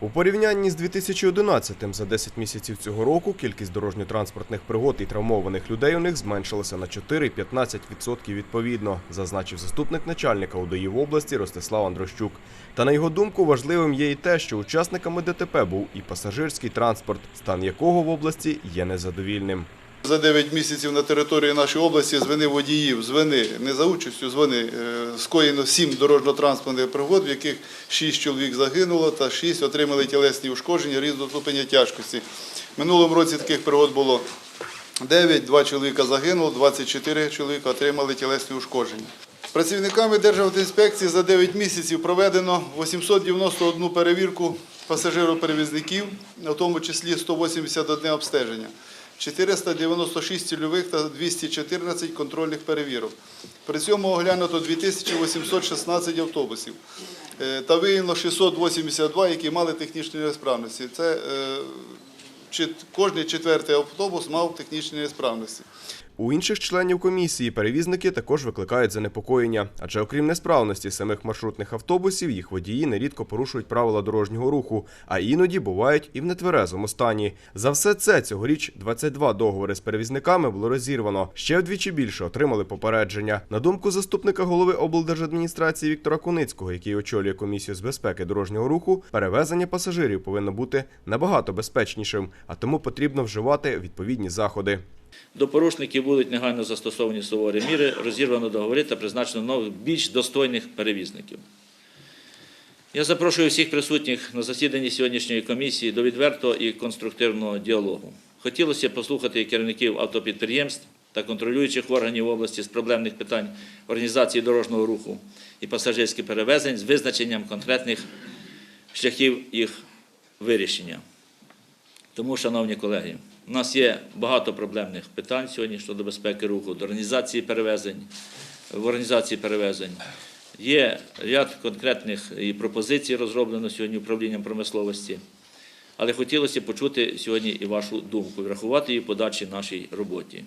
У порівнянні з 2011-м за 10 місяців цього року кількість дорожньо-транспортних пригод і травмованих людей у них зменшилася на 4-15% відповідно, зазначив заступник начальника УДІ в області Ростислав Андрощук. Та на його думку важливим є і те, що учасниками ДТП був і пасажирський транспорт, стан якого в області є незадовільним. За 9 місяців на території нашої області з вини водіїв, з вини, не за участю, з вини е, скоєно 7 дорожньо-транспортних пригод, в яких 6 чоловік загинуло та 6 отримали тілесні ушкодження різного ступеня тяжкості. Минулому році таких пригод було 9, 2 чоловіка загинуло, 24 чоловіка отримали тілесні ушкодження. Працівниками Державтоінспекції за 9 місяців проведено 891 перевірку пасажироперевізників, в тому числі 181 обстеження. 496 цільових та 214 контрольних перевірок. При цьому оглянуто 2816 автобусів Е, та виявлено 682, які мали технічні несправності. Це е, кожний четвертий автобус мав технічні несправності. У інших членів комісії перевізники також викликають занепокоєння, адже окрім несправності самих маршрутних автобусів, їх водії нерідко порушують правила дорожнього руху, а іноді бувають і в нетверезому стані. За все це цьогоріч 22 договори з перевізниками було розірвано. Ще вдвічі більше отримали попередження. На думку заступника голови облдержадміністрації Віктора Куницького, який очолює комісію з безпеки дорожнього руху, перевезення пасажирів повинно бути набагато безпечнішим, а тому потрібно вживати відповідні заходи. До порушників будуть негайно застосовані суворі міри, розірвано договори та призначено нових більш достойних перевізників. Я запрошую всіх присутніх на засіданні сьогоднішньої комісії до відвертого і конструктивного діалогу. Хотілося б послухати керівників автопідприємств та контролюючих органів області з проблемних питань організації дорожнього руху і пасажирських перевезень з визначенням конкретних шляхів їх вирішення. Тому, шановні колеги, у нас є багато проблемних питань сьогодні щодо безпеки руху, до організації перевезень, в організації перевезень. Є ряд конкретних і пропозицій розроблено сьогодні управлінням промисловості. Але хотілося почути сьогодні і вашу думку, врахувати її в подальшій нашій роботі.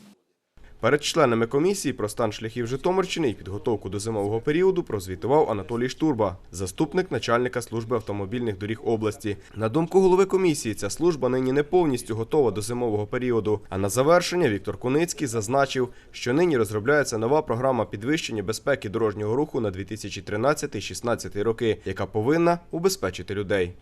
Перед членами комісії про стан шляхів Житомирщини і підготовку до зимового періоду прозвітував Анатолій Штурба, заступник начальника служби автомобільних доріг області. На думку голови комісії, ця служба нині не повністю готова до зимового періоду. А на завершення Віктор Куницький зазначив, що нині розробляється нова програма підвищення безпеки дорожнього руху на 2013-2016 роки, яка повинна убезпечити людей.